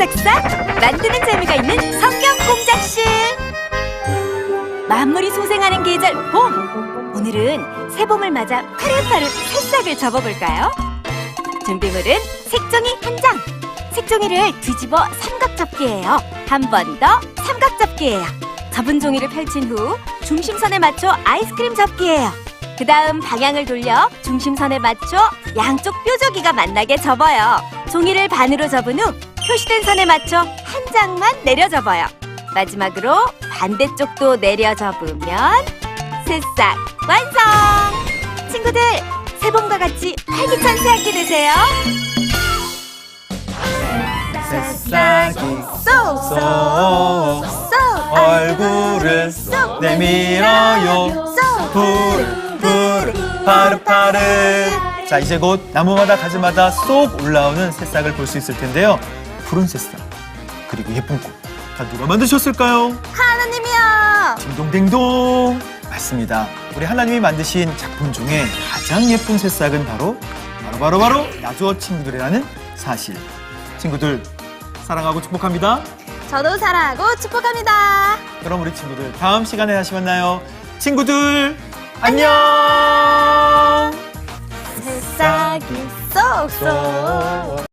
싹싹 만드는 재미가 있는 성경 공작실. 만물이 소생하는 계절 봄. 오늘은 새봄을 맞아 파릇파릇 새싹을 접어볼까요? 준비물은 색종이 한 장. 색종이를 뒤집어 삼각 접기예요. 한 번 더 삼각 접기예요. 접은 종이를 펼친 후 중심선에 맞춰 아이스크림 접기예요. 그 다음 방향을 돌려 중심선에 맞춰 양쪽 뾰족이가 만나게 접어요. 종이를 반으로 접은 후 표시된 선에 맞춰 한 장만 내려 접어요. 마지막으로 반대쪽도 내려 접으면 새싹 완성! 친구들, 새봄과 같이 활기찬 새학기 되세요. 새싹이 쏙쏙 쏙 얼굴을 쏙 내밀어요. 쏙 푸르푸르 파릇파릇. 자 이제 곧 나무마다 가지마다 쏙 올라오는 새싹을 볼 수 있을 텐데요 푸른 새싹 그리고 예쁜 꽃 다 누가 만드셨을까요? 하나님이요. 딩동댕동 맞습니다 우리 하나님이 만드신 작품 중에 가장 예쁜 새싹은 바로 바로 바로 바로 야주어 친구들이라는 사실 친구들 사랑하고 축복합니다 저도 사랑하고 축복합니다. 그럼 우리 친구들 다음 시간에 다시 만나요. 친구들 안녕. 새싹이 쏙쏙